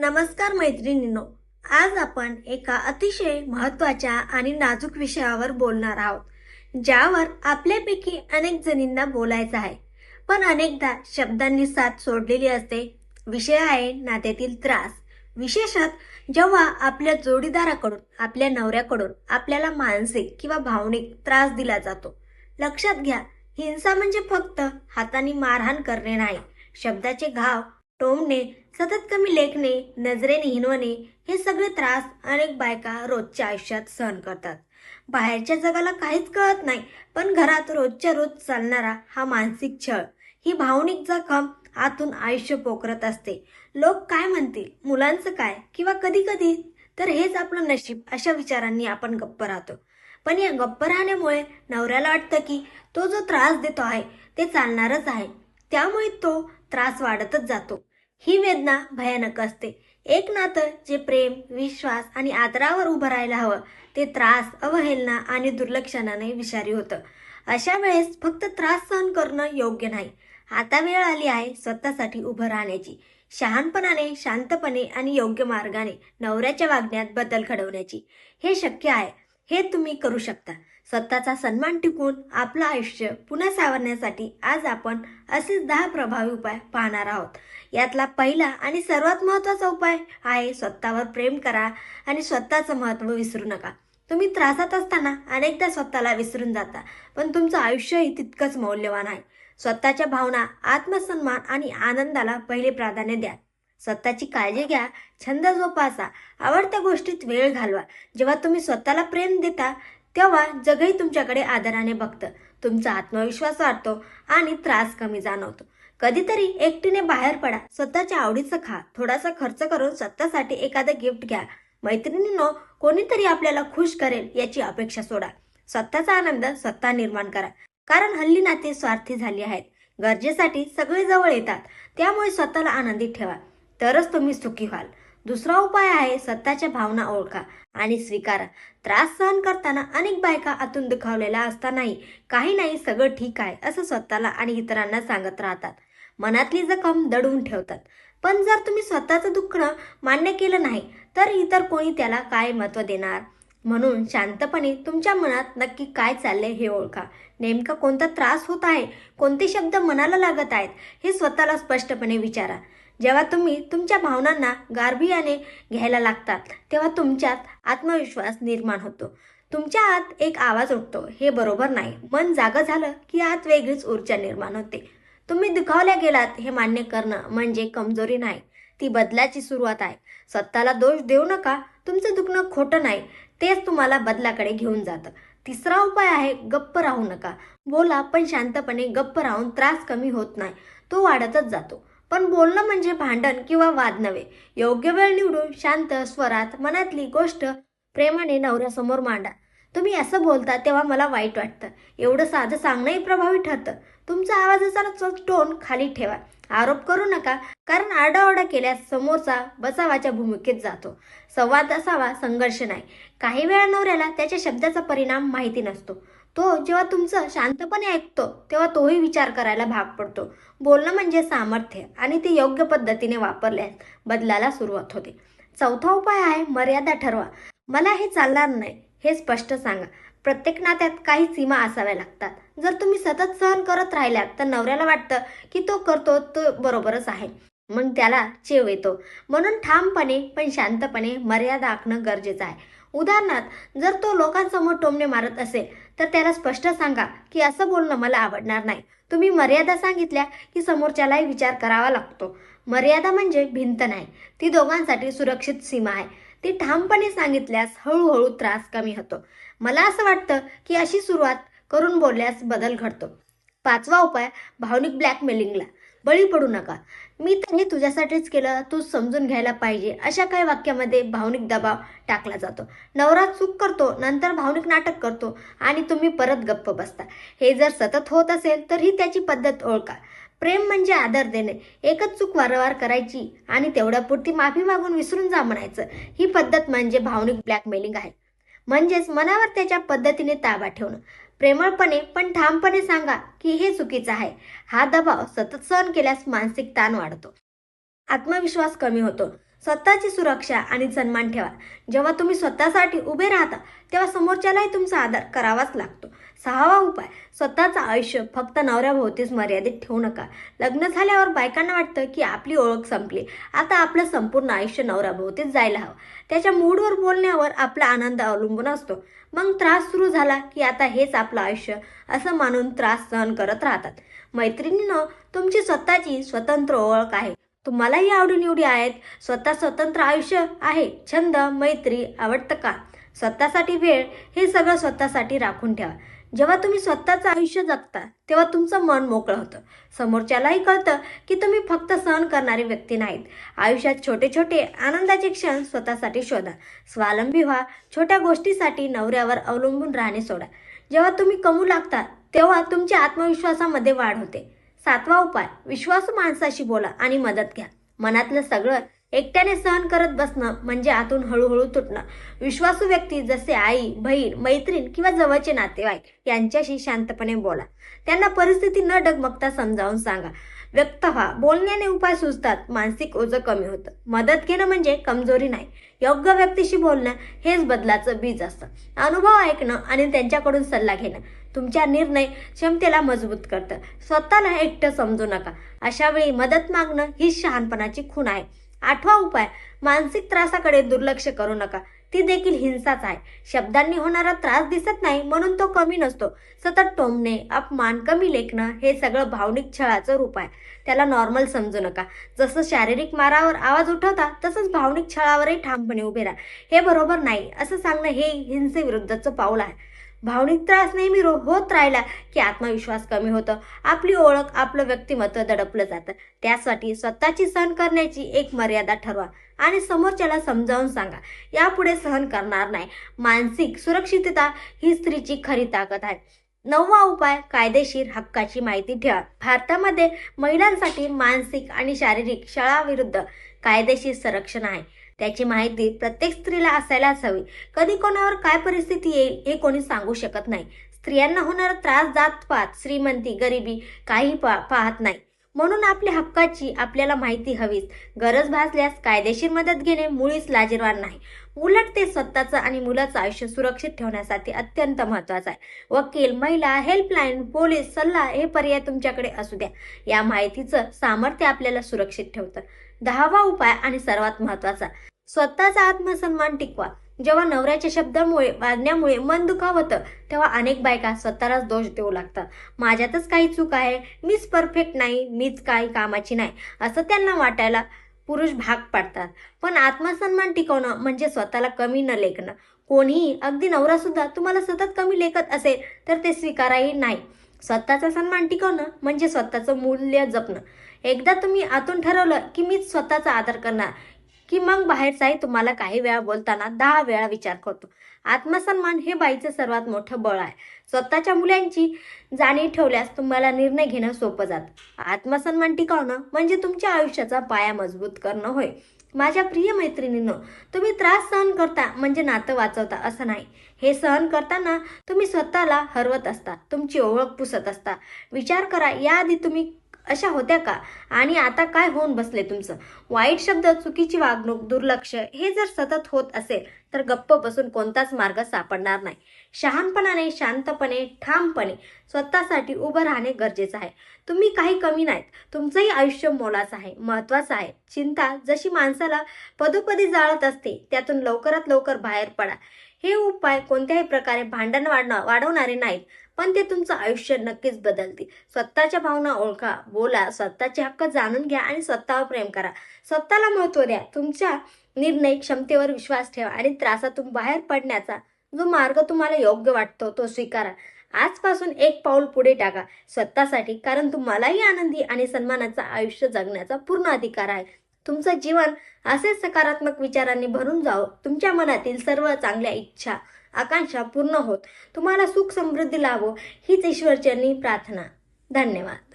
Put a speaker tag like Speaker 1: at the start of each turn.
Speaker 1: नमस्कार मैत्रिणींनो आज आपण एका अतिशय महत्त्वाच्या आणि नाजूक विषयावर बोलणार आहोत ज्यावर आपल्यापैकी अनेक जणींना बोलायचं आहे. पण अनेकदा शब्दांनी साथ सोडलेली असते विषय आहे नात्यातील त्रास. विशेषत जेव्हा आपल्या जोडीदाराकडून आपल्या नवऱ्याकडून आपल्याला मानसिक किंवा भावनिक त्रास दिला जातो. लक्षात घ्या हिंसा म्हणजे फक्त हाताने मारहाण करणे नाही शब्दाचे घाव टोमणे सतत कमी लेखणे नजरेने हिनवणे हे सगळे त्रास अनेक बायका रोजच्या आयुष्यात सहन करतात. बाहेरच्या जगाला काहीच कळत नाही पण घरात रोजच्या रोज चालणारा हा मानसिक छळ ही भावनिक जखम आतून आयुष्य पोखरत असते. लोक काय म्हणतील? मुलांचं काय? किंवा कधी कधी? तर हेच आपलं नशीब अशा विचारांनी आपण गप्प राहतो. पण या गप्प राहण्यामुळे नवऱ्याला वाटतं की तो जो त्रास देतो आहे ते चालणारच आहे. त्यामुळे तो त्रास वाढतच जातो. ही वेदना भयानक असते. एक नातं जे प्रेम विश्वास आणि आदरावर उभं राहायला हवं ते त्रास अवहेलना आणि दुर्लक्षणाने विषारी होतं. अशा वेळेस फक्त त्रास सहन करणं योग्य नाही. आता वेळ आली आहे स्वतःसाठी उभं राहण्याची. शहाणपणाने शांतपणे आणि योग्य मार्गाने नवऱ्याच्या वागण्यात बदल घडवण्याची. हे शक्य आहे. हे तुम्ही करू शकता. स्वतःचा सन्मान टिकून आपलं आयुष्य पुन्हा सावरण्यासाठी आज आपण असेच दहा प्रभावी उपाय पाहणार आहोत. यातला पहिला आणि सर्वात महत्त्वाचा उपाय आहे स्वतःवर प्रेम करा आणि स्वतःचं महत्त्व विसरू नका. तुम्ही त्रासात असताना अनेकदा स्वतःला विसरून जाता पण तुमचं आयुष्यही तितकंच मौल्यवान आहे. स्वतःच्या भावना आत्मसन्मान आणि आनंदाला पहिले प्राधान्य द्या. स्वतःची काळजी घ्या छंद जोपासा आवडत्या गोष्टीत वेळ घालवा. जेव्हा तुम्ही स्वतःला प्रेम देता तेव्हा जगही तुमच्याकडे आदराने बघतं. तुमचा आत्मविश्वास वाढतो आणि त्रास कमी जाणवतो. कधीतरी एकटीने बाहेर पडा. स्वतःच्या आवडीचं खा. थोडासा खर्च करून स्वतःसाठी एखादं गिफ्ट घ्या. मैत्रिणींनो कोणीतरी आपल्याला खुश करेल याची अपेक्षा सोडा. स्वतःचा आनंद स्वतः निर्माण करा. कारण हल्ली नाते स्वार्थी झाली आहेत. गरजेसाठी सगळे जवळ येतात. त्यामुळे स्वतःला आनंदी ठेवा. तरच तुम्ही सुखी व्हाल. दुसरा उपाय आहे स्वतःच्या भावना ओळखा आणि स्वीकारा. त्रास सहन करताना अनेक बायका आतून दुखावलेल्या असतानाही काही नाही सगळं ठीक आहे असं स्वतःला आणि इतरांना सांगत राहतात. मनातली जखम दडवून ठेवतात. पण जर तुम्ही स्वतःचं दुखणं मान्य केलं नाही तर इतर कोणी त्याला काय महत्त्व देणार? म्हणून शांतपणे तुमच्या मनात नक्की काय चालले हे ओळखा. नेमका कोणता त्रास होत आहे कोणते शब्द मनाला लागत आहेत हे स्वतःला स्पष्टपणे विचारा. जेव्हा तुम्ही तुमच्या भावनांना गार्भियाने घ्यायला लागतात तेव्हा तुमच्यात आत्मविश्वास निर्माण होतो. तुमच्या आत एक आवाज उठतो हे बरोबर नाही. मन जागं झालं की आत वेगळीच ऊर्जा निर्माण होते. तुम्ही दुखावल्या गेलात हे मान्य करणं म्हणजे कमजोरी नाही. ती बदलाची सुरुवात आहे. स्वतःला दोष देऊ नका तुमचं दुखणं खोटं नाही. तेच तुम्हाला बदलाकडे घेऊन जातं. तिसरा उपाय आहे गप्प राहू नका. बोला पण शांतपणे गप्प राहून त्रास कमी होत नाही. तो वाढतच जातो. पण बोलणं म्हणजे भांडण किंवा वाद नव्हे. योग्य वेळ निवडून शांत स्वरात मनातली गोष्ट प्रेमाने नवऱ्यासमोर मांडा. तुम्ही असं बोलता तेव्हा मला वाईट वाटतं. एवढं साधं सांगणंही प्रभावी ठरतं. तुमचा आवाजाचा टोन खाली ठेवा. आरोप करू नका कारण आरडाओरडा केल्यास समोरचा बचावाच्या भूमिकेत जातो. संवाद असावा संघर्ष नाही. काही वेळा नवऱ्याला त्याच्या शब्दाचा परिणाम माहिती नसतो. तो जेव्हा तुमचं शांतपणे ऐकतो तेव्हा तोही विचार करायला भाग पडतो. बोलणं म्हणजे सामर्थ्य आणि ते योग्य पद्धतीने वापरल्यास बदलाला सुरुवात होते. चौथा उपाय आहे मर्यादा ठरवा. मला हे चालणार नाही हे स्पष्ट सांगा. प्रत्येक नात्यात काही सीमा असाव्या लागतात. जर तुम्ही सतत सहन करत राहिल्यात तर नवऱ्याला वाटतं की तो करतो तो बरोबरच आहे. मग त्याला चेव येतो. म्हणून ठामपणे पण शांतपणे मर्यादा आखणं गरजेचं आहे. उदाहरणार्थ जर तो लोकांसमोर टोमणे मारत असेल तर त्याला स्पष्ट सांगा की असं बोलणं मला आवडणार नाही. तुम्ही मर्यादा सांगितल्या की समोरच्यालाही विचार करावा लागतो. मर्यादा म्हणजे भिंत नाही ती दोघांसाठी सुरक्षित सीमा आहे. ती ठामपणे सांगितल्यास हळूहळू त्रास कमी होतो. मला असं वाटतं की अशी सुरुवात करून बोलल्यास बदल घडतो. पाचवा उपाय भावनिक ब्लॅकमेलिंगला. बळी पडू नका. मी तर हे तुझ्यासाठीच केलं तू समजून घ्यायला पाहिजे अशा काही वाक्यामध्ये भावनिक दबाव टाकला जातो. नवरा चूक करतो नंतर भावनिक नाटक करतो आणि तुम्ही परत गप्प बसता. हे जर सतत होत असेल तर ही त्याची पद्धत ओळखा. प्रेम म्हणजे आदर देणे. एकच चूक वारंवार करायची आणि तेवढ्यापुरती माफी मागून विसरून जा म्हणायचं. ही पद्धत म्हणजे भावनिक ब्लॅकमेलिंग आहे. म्हणजेच मनावर त्याच्या पद्धतीने ताबा ठेवणं. प्रेमळपणे पण ठामपणे सांगा की हे चुकीचं आहे. हा दबाव सतत सहन केल्यास मानसिक ताण वाढतो. आत्मविश्वास कमी होतो. स्वतःची सुरक्षा आणि सन्मान ठेवा. जेव्हा तुम्ही स्वतःसाठी उभे राहता तेव्हा समोरच्यालाही तुमचा आदर करावाच लागतो. सहावा उपाय स्वतःचं आयुष्य फक्त नवऱ्याभोवतीच मर्यादित ठेवू नका. लग्न झाल्यावर बायकांना वाटतं की आपली ओळख संपली. आता आपलं संपूर्ण आयुष्य नवऱ्याभोवतीच जायला हवं. त्याच्या मूडवर बोलण्यावर आपला आनंद अवलंबून असतो. मग त्रास सुरू झाला की आता हेच आपलं आयुष्य असं मानून त्रास सहन करत राहतात. मैत्रिणीनं तुमची स्वतःची स्वतंत्र ओळख आहे. तुम्हालाही आवडीनिवडी आहेत. स्वतः स्वतंत्र आयुष्य आहे. छंद मैत्री आवडतं का स्वतःसाठी वेळ हे सगळं स्वतःसाठी राखून ठेवा. जेव्हा तुम्ही स्वतःचं आयुष्य जगता तेव्हा तुमचं मन मोकळं होतं. समोरच्यालाही कळतं की तुम्ही फक्त सहन करणारी व्यक्ती नाहीत. आयुष्यात छोटे छोटे आनंदाचे क्षण स्वतःसाठी शोधा. स्वावलंबी व्हा छोट्या गोष्टीसाठी नवऱ्यावर अवलंबून राहणे सोडा. जेव्हा तुम्ही कमू लागता तेव्हा तुमच्या आत्मविश्वासामध्ये वाढ होते. सातवा उपाय विश्वासू माणसाशी बोला आणि मदत घ्या. मनातलं सगळं एकट्याने सहन करत बसणं म्हणजे आतून हळूहळू तुटणं. विश्वासू व्यक्ती जसे आई बहीण मैत्रीण किंवा जवळचे नातेवाईक यांच्याशी शांतपणे बोला. त्यांना परिस्थिती न डगमगता समजावून सांगा. व्यक्त व्हा. बोलण्याने उपाय सुचतात. मानसिक ओझं कमी होतं. मदत घेणं म्हणजे कमजोरी नाही. योग्य व्यक्तीशी बोलणं हेच बदलाचं बीज असतं. अनुभव ऐकणं आणि त्यांच्याकडून सल्ला घेणं. तुमच्या निर्णय क्षमतेला मजबूत करतं. स्वतःला एकटं समजू नका. अशा वेळी मदत मागणं ही शहाणपणाची खूण आहे. आठवा उपाय मानसिक त्रासाकडे दुर्लक्ष करू नका. ती देखील हिंसाच आहे. शब्दांनी होणारा त्रास दिसत नाही म्हणून तो कमी नसतो. सतत टोमणे अपमान कमी लेखणं हे सगळं भावनिक छळाचं रूप आहे. त्याला नॉर्मल समजू नका. जसं शारीरिक मारावर आवाज उठवता तसंच भावनिक छळावरही ठामपणे उभे राहा. हे बरोबर नाही. असं सांगणं हे हिंसेविरुद्धचं पाऊल आहे. भावनिक त्रास नेहमी रो होत राहिला की आत्मविश्वास कमी होतं. आपली ओळख आपलं व्यक्तिमत्व दडपलं जातं. त्यासाठी स्वतःची सहन करण्याची एक मर्यादा ठरवा आणि समोरच्याला समजावून सांगा. यापुढे सहन करणार नाही. मानसिक सुरक्षितता ही स्त्रीची खरी ताकद आहे. नववा उपाय कायदेशीर हक्काची माहिती ठेवा. भारतामध्ये महिलांसाठी मानसिक आणि शारीरिक शाळाविरुद्ध कायदेशीर संरक्षण आहे. त्याची माहिती प्रत्येक स्त्रीला असायलाच हवी. कधी कोणावर काय परिस्थिती येईल हे कोणी सांगू शकत नाही. स्त्रियांना होणारा त्रास जात पात श्रीमंती गरिबी काही पा पाहत नाही. म्हणून आपल्या हक्काची आपल्याला माहिती हवीच. गरज भासल्यास कायदेशीर मदत घेणे मुळीच लाजीरवान नाही. उलट ते स्वतःचं आणि मुलाचं आयुष्य सुरक्षित ठेवण्यासाठी अत्यंत महत्वाचं आहे. वकील महिला हेल्पलाईन पोलीस सल्ला हे पर्याय तुमच्याकडे असू द्या. या माहितीचं सामर्थ्य आपल्याला सुरक्षित ठेवतं. दहावा उपाय आणि सर्वात महत्त्वाचा स्वतःचा आत्मसन्मान टिकवा. जेव्हा नवऱ्याच्या शब्दामुळे वागण्यामुळे मन दुखावतं तेव्हा अनेक बायका स्वतःलाच दोष देऊ लागतात. माझ्यातच काही चूक आहे. मीच परफेक्ट नाही. मीच काही कामाची नाही. असं त्यांना वाटायला पुरुष भाग पाडतात. पण आत्मसन्मान टिकवणं म्हणजे स्वतःला कमी न लेखणं. कोणीही अगदी नवरा सुद्धा तुम्हाला सतत कमी लेखत असेल तर ते स्वीकाराही नाही. स्वतःचा सन्मान टिकवणं म्हणजे स्वतःचं मूल्य जपणं. एकदा तुम्ही आतून ठरवलं की मीच स्वतःचा आदर करणार. की मग बाहेरचाही तुम्हाला काही वेळा बोलताना दहा वेळा विचार करतो. आत्मसन्मान हे बाईचं सर्वात मोठं बळ आहे. स्वतःच्या मुलांची जाणीव ठेवल्यास तुम्हाला निर्णय घेणं सोपं जातं. आत्मसन्मान टिकवणं म्हणजे तुमच्या आयुष्याचा पाया मजबूत करणं होय. माझ्या प्रिय मैत्रिणींनो तुम्ही त्रास सहन करता म्हणजे नातं वाचवता असं नाही. हे सहन करताना तुम्ही स्वतःला हरवत असता तुमची ओळख पुसत असता. विचार करा याआधी तुम्ही अशा होत्या का? आणि आता काय होऊन बसले तुमचं? वाईट शब्द चुकीची वागणूक दुर्लक्ष हे जर सतत होत असेल तर गप्प बसून कोणताच मार्ग सापडणार नाही. शहाणपणाने शांतपणे ठामपणे स्वतःसाठी उभं राहणे गरजेचं आहे. तुम्ही काही कमी नाहीत. तुमचंही आयुष्य मोलाचं आहे महत्वाचं आहे. चिंता जशी माणसाला पदोपदी जाळत असते त्यातून लवकरात लवकर बाहेर पडा. हे उपाय कोणत्याही प्रकारे भांडण वाढणं वाढवणारे नाहीत. पण ते तुमचं आयुष्य नक्कीच बदलतील. स्वतःच्या भावना ओळखा बोला स्वतःचे हक्क जाणून घ्या आणि स्वतःवर प्रेम करा. स्वतःला महत्त्व द्या. तुमच्या निर्णय क्षमतेवर विश्वास ठेवा आणि त्रासातून बाहेर पडण्याचा जो मार्ग तुम्हाला योग्य वाटतो तो स्वीकारा. आजपासून एक पाऊल पुढे टाका. स्वतःसाठी कारण तुम्हालाही आनंदी आणि सन्मानाचं आयुष्य जगण्याचा पूर्ण अधिकार आहे. तुमचं जीवन असेच सकारात्मक विचारांनी भरून जावं. तुमच्या मनातील सर्व चांगल्या इच्छा आकांक्षा पूर्ण होत. तुम्हाला सुख समृद्धी लावो हीच ईश्वरचरणी प्रार्थना. धन्यवाद.